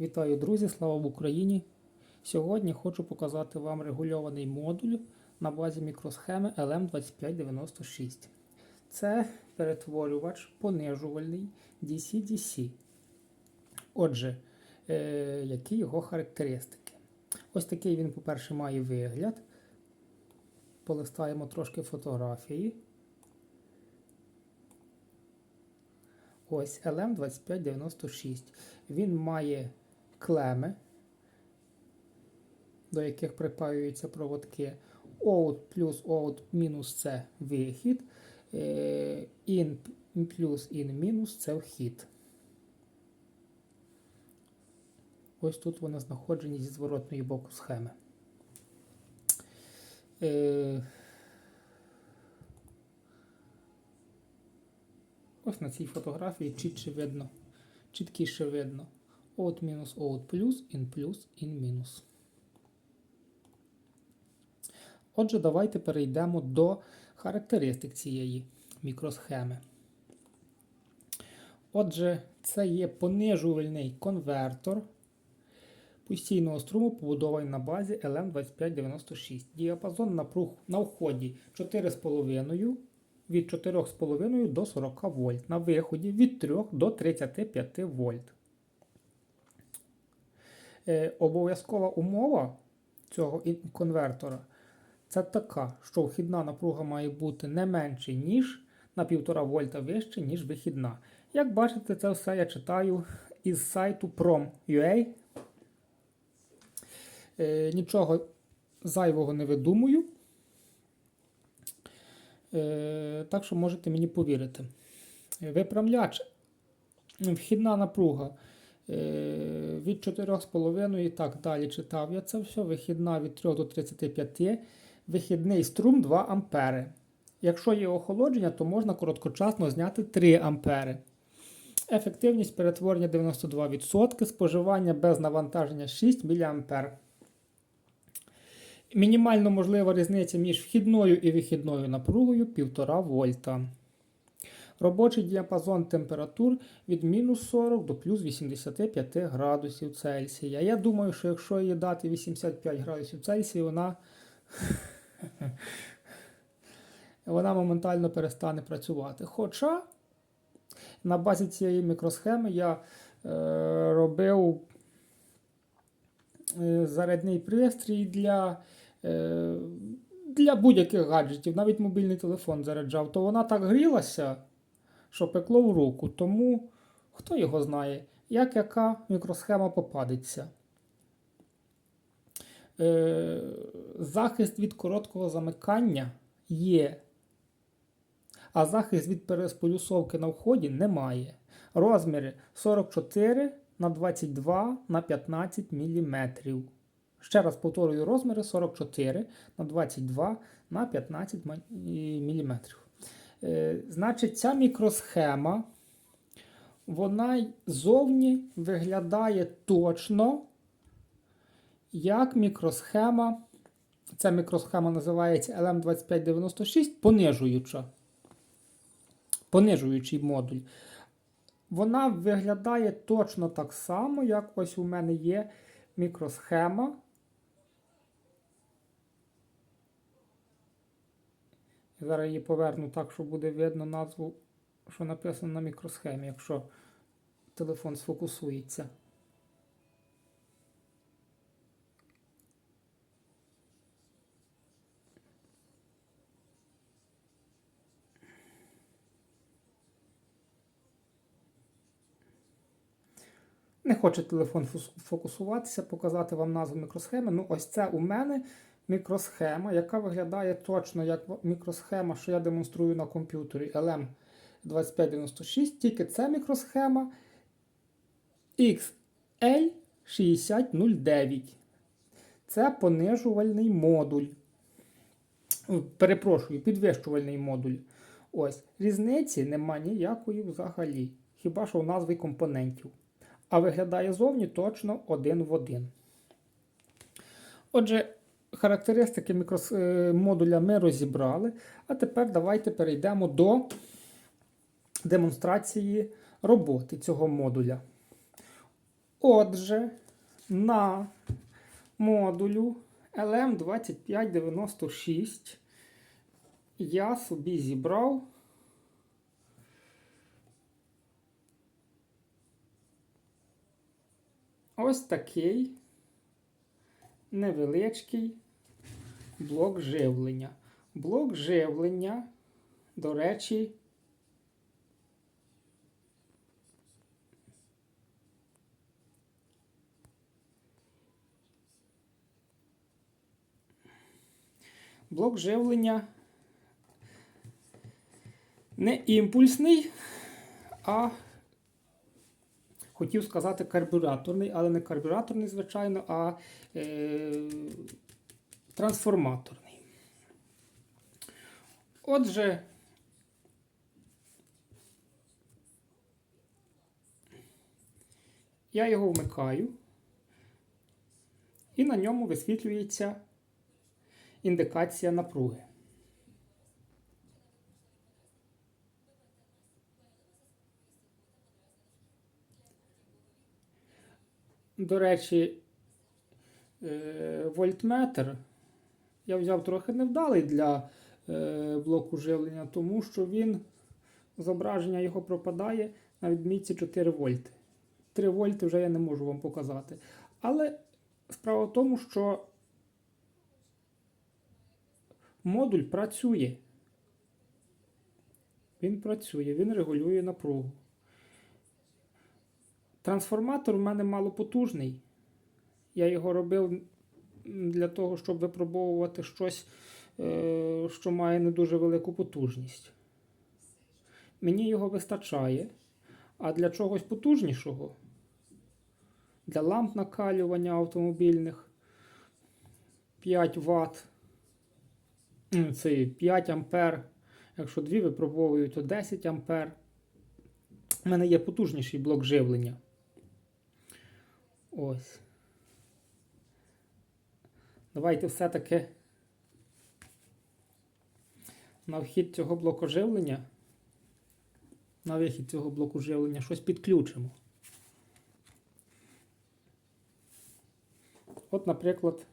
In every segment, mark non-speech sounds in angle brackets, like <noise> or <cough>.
Вітаю, друзі! Слава в Україні! Сьогодні хочу показати вам регульований модуль на базі мікросхеми LM2596. Це перетворювач понижувальний DC-DC. Отже, е, які його характеристики? Ось такий він, по-перше, має вигляд. Полистаємо трошки фотографії. Ось LM2596. Він має клеми, до яких припаюються проводки. Out плюс Out мінус це вихід. е, In плюс In мінус це вхід. Ось тут вони знаходжені зі зворотної боку схеми. Е, Ось на цій фотографії чітче видно, чіткіше видно. Out мінус out плюс, in плюс, in мінус. Отже, давайте перейдемо до характеристик цієї мікросхеми. Отже, це є понижувальний конвертор постійного струму, побудований на базі LM2596. Діапазон напруг на вході 4,5 від 4,5 до 40 вольт. На виході від 3 до 35 вольт. Е, обов'язкова умова цього конвертора це така, що вхідна напруга має бути не менше, ніж на 1,5 вольта вище, ніж вихідна. Як бачите, це все я читаю із сайту prom.ua. Е, нічого зайвого не видумую. Е, так що можете мені повірити. Виправляч, вхідна напруга від 4,5 і так далі читав я це все. Вихідна від 3 до 35, вихідний струм 2 ампери. Якщо є охолодження, то можна короткочасно зняти 3 ампери. Ефективність перетворення 92%, споживання без навантаження 6 мА. Мінімально можлива різниця між вхідною і вихідною напругою 1,5 вольта. Робочий діапазон температур від мінус 40 до плюс 85 градусів Цельсія. Я думаю, що якщо їй дати 85 градусів Цельсія, вона <laughs> вона моментально перестане працювати. Хоча на базі цієї мікросхеми я е, робив е, зарядний пристрій для е, для будь-яких гаджетів, навіть мобільний телефон заряджав, то вона так грілася, що пекло в руку. Тому хто його знає, як яка мікросхема попадеться. Е, захист від короткого замикання є. А захист від пересполюсовки на вході немає. Розміри 44 на 22 на 15 мм. Ще раз повторюю розміри 44 на 22 на 15 мм. Е, значить, ця мікросхема, вона зовні виглядає точно, як мікросхема. Ця мікросхема називається LM2596 понижуюча. Понижуючий модуль. Вона виглядає точно так само, як ось у мене є мікросхема. Зараз її поверну так, щоб буде видно назву, що написано на мікросхемі, якщо телефон сфокусується. Не хоче телефон фокусуватися, показати вам назву мікросхеми. Ну, ось це у мене мікросхема, яка виглядає точно як мікросхема, що я демонструю на комп'ютері LM2596, тільки це мікросхема XL6009. Це понижувальний модуль. Перепрошую, підвищувальний модуль. Ось, Різниці нема ніякої взагалі. Хіба що в назві компонентів. А виглядає зовні точно один в один. Отже, характеристики мікрос... Е, модуля ми розібрали. А тепер давайте перейдемо до демонстрації роботи цього модуля. Отже, на модулю LM2596 я собі зібрав ось такий невеличкий блок живлення. Блок живлення, до речі, блок живлення не імпульсний, а хотів сказати карбюраторний, але не карбюраторний, звичайно, а е, трансформаторний. Отже, я його вмикаю, і на ньому висвітлюється індикація напруги. До речі, е, вольтметр я взяв трохи невдалий для е, блоку живлення, тому що він, зображення його пропадає на відмітці 4 вольти. 3 вольти вже я не можу вам показати. Але справа в тому, що модуль працює. Він працює, він регулює напругу. Трансформатор у мене малопотужний. Я його робив для того, щоб випробовувати щось, е, що має не дуже велику потужність. Мені його вистачає. А для чогось потужнішого, для ламп накалювання автомобільних 5 Вт, це 5 ампер. Якщо дві випробовують, то 10 ампер. У мене є потужніший блок живлення. Ось. Давайте все-таки на вхід цього блоку живлення, на вихід цього блоку живлення щось підключимо. От, наприклад,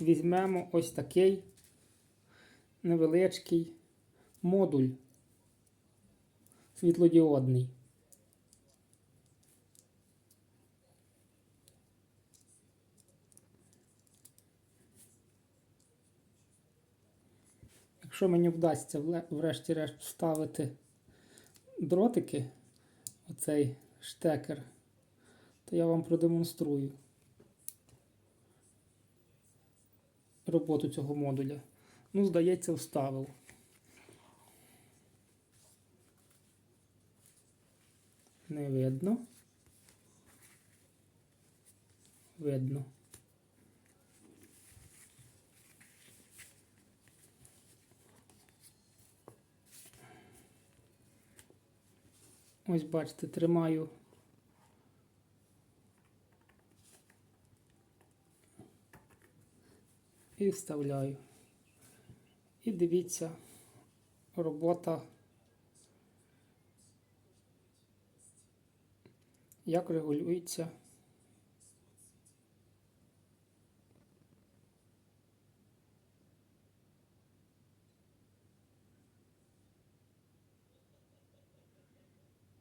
візьмемо ось такий невеличкий модуль світлодіодний. Якщо мені вдасться врешті-решт вставити дротики, оцей штекер, то я вам продемонструю роботу цього модуля. Ну, здається, вставив. Не видно. Видно. Ось бачите, тримаю. І вставляю. І дивіться, робота, як регулюється.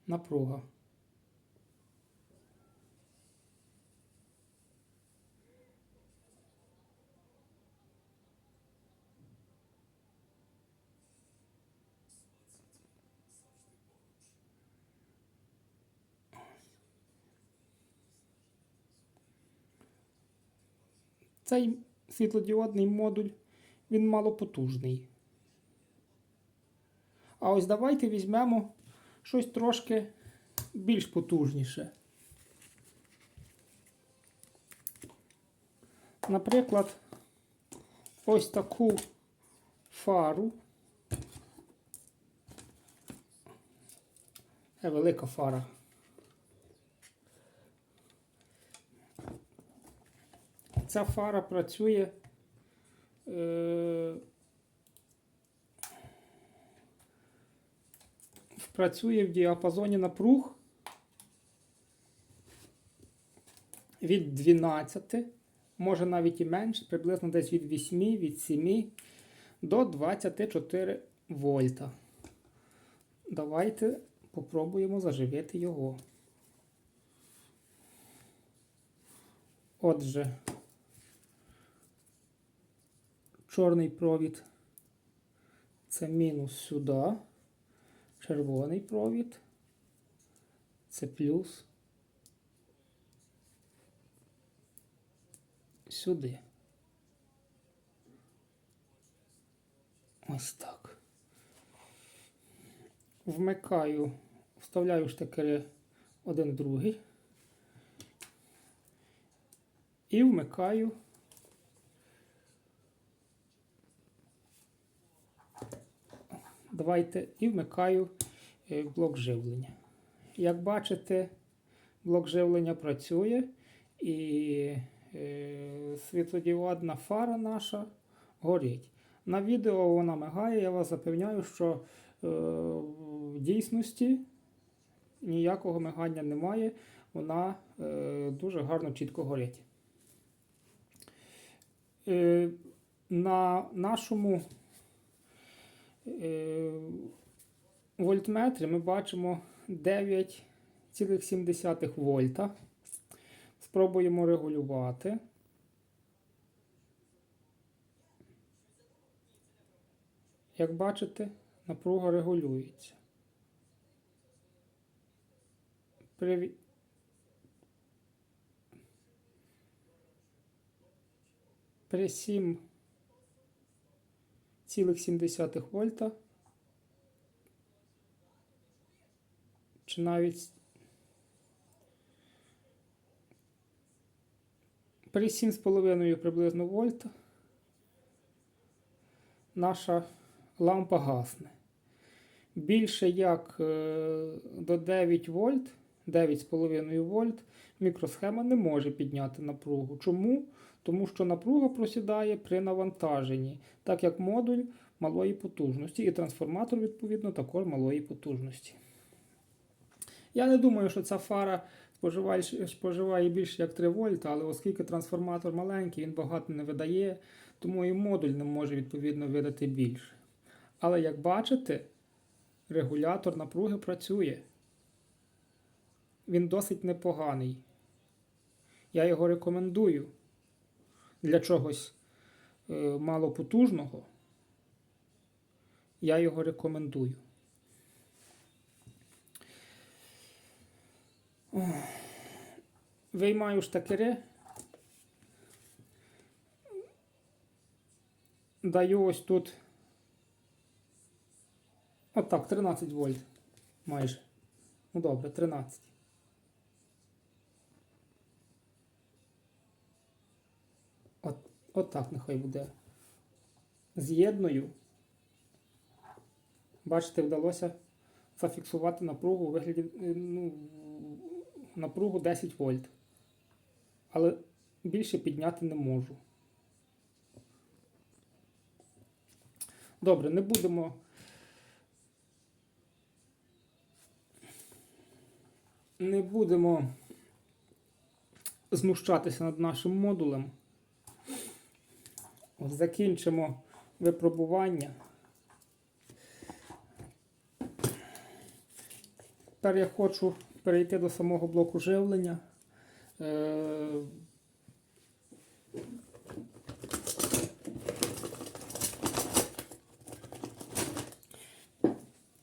Напруга. Цей світлодіодний модуль, він малопотужний. А ось давайте візьмемо щось трошки більш потужніше. Наприклад, ось таку фару. Це велика фара. Ця фара працює е, працює в діапазоні напруг від 12, може навіть і менше, приблизно десь від 8, від 7 до 24 вольта. Давайте попробуємо заживити його. Отже, чорний провід це мінус сюди, червоний провід це плюс сюди. Ось так. Вмикаю, вставляю штекери один другий і вмикаю Давайте і вмикаю е, блок живлення. Як бачите, блок живлення працює і е, світлодіодна фара наша горить. На відео вона мигає, я вас запевняю, що е, в дійсності ніякого мигання немає, вона дуже гарно чітко горить. На нашому вольтметрі ми бачимо 9,7 вольта. Спробуємо регулювати. Як бачите, напруга регулюється. При... При 7,7 вольта чи навіть при 7,5 приблизно вольта наша лампа гасне. Більше як е, до 9 вольт, 9,5 вольт мікросхема не може підняти напругу. Чому? Тому що напруга просідає при навантаженні, так як модуль малої потужності і трансформатор, відповідно, також малої потужності. Я не думаю, що ця фара споживає, більше як 3 вольта, але оскільки трансформатор маленький, він багато не видає, тому і модуль не може відповідно видати більше. Але як бачите, регулятор напруги працює. Він досить непоганий. Я його рекомендую для чогось е, малопотужного. Я його рекомендую. Виймаю штакери. Даю ось тут. Отак, 13 вольт. Майже. Ну добре, 13. От, от нехай буде. З'єдную. Бачите, вдалося зафіксувати напругу у вигляді е, ну, напругу 10 вольт. Але більше підняти не можу. Добре, не будемо. Не будемо знущатися над нашим модулем. Закінчимо випробування. Тепер я хочу перейти до самого блоку живлення. Е,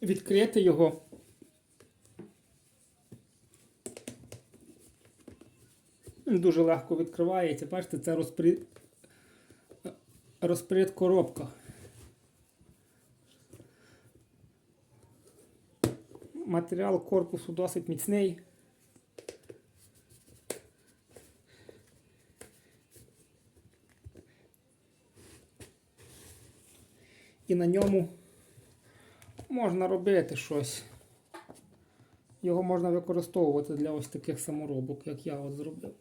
Відкрити його. Дуже легко відкривається. Бачите, це розпри... розпред коробка. Матеріал корпусу досить міцний. І на ньому можна робити щось. Його можна використовувати для ось таких саморобок, як я от зробив.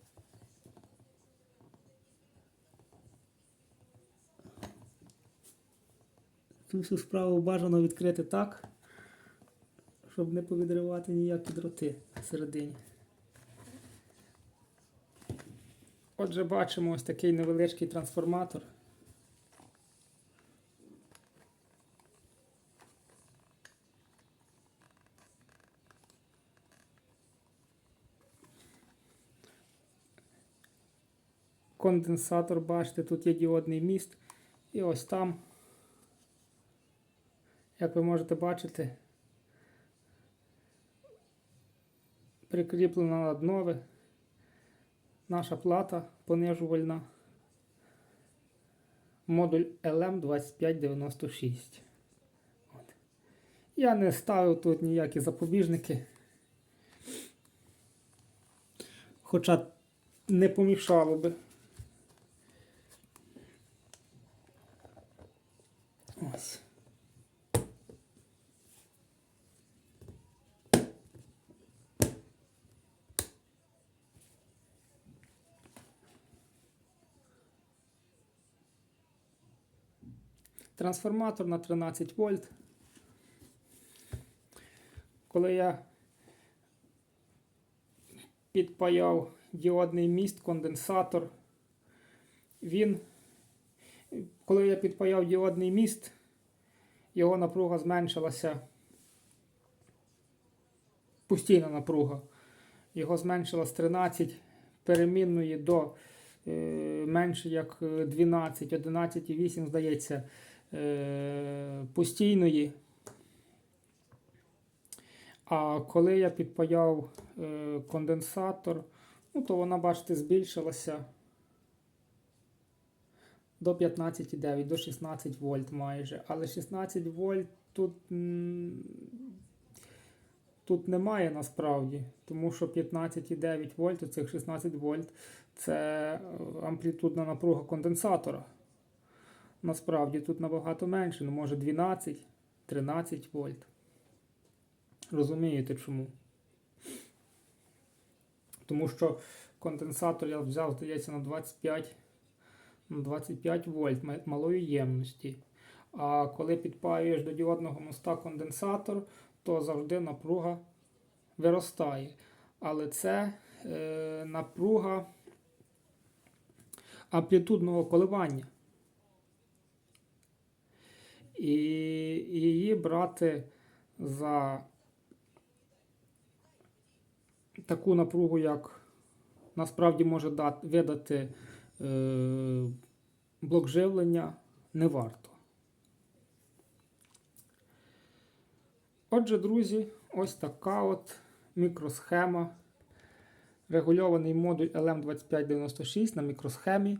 Цю всю справу бажано відкрити так, щоб не повідривати ніякі дроти всередині. Отже, бачимо ось такий невеличкий трансформатор. Конденсатор, бачите, тут є діодний міст. І ось там, як ви можете бачити, прикріплена на днове наша плата понижувальна. Модуль LM2596. От. Я не ставив тут ніякі запобіжники. Хоча не помішало би. Ось. Трансформатор на 13 вольт. Коли я підпаяв діодний міст, конденсатор, він, коли я підпаяв діодний міст, його напруга зменшилася. Постійна напруга. Його зменшила з 13 перемінної до е, менше як 12, 11,8, здається, е, постійної. А коли я підпаяв е, конденсатор, ну, то вона, бачите, збільшилася до 15,9, до 16 вольт майже. Але 16 вольт тут, тут немає насправді, тому що 15,9 вольт, цих 16 вольт це е, амплітудна напруга конденсатора. Насправді тут набагато менше, ну може 12, 13 вольт. Розумієте чому? Тому що конденсатор я взяв, здається, на 25, на 25 вольт малої ємності. А коли підпаюєш до діодного моста конденсатор, то завжди напруга виростає. Але це е, напруга амплітудного коливання. І її брати за таку напругу, як насправді може дати, видати е, блок живлення, не варто. Отже, друзі, ось така от мікросхема. Регульований модуль LM2596 на мікросхемі.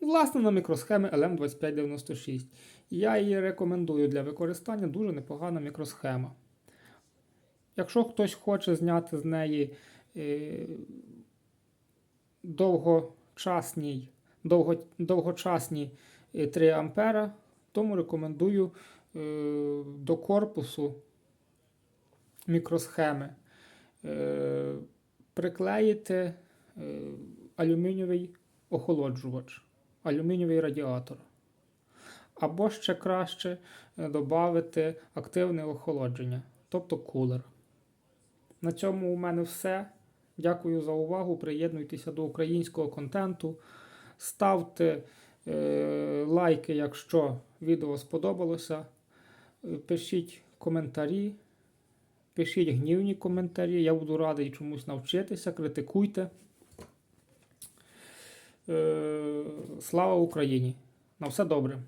Власне, на мікросхемі LM2596. Я її рекомендую для використання дуже непогана мікросхема. Якщо хтось хоче зняти з неї е, довгочасні, довго, довгочасні е, 3 ампера, тому рекомендую е, до корпусу мікросхеми е, приклеїти е, алюмінієвий охолоджувач, алюмінієвий радіатор. Або ще краще додати активне охолодження, тобто кулер. На цьому у мене все. Дякую за увагу. Приєднуйтеся до українського контенту. Ставте е, лайки, якщо відео сподобалося. Е, Пишіть коментарі. Пишіть гнівні коментарі. Я буду радий чомусь навчитися. Критикуйте. Е, слава Україні! На все добре!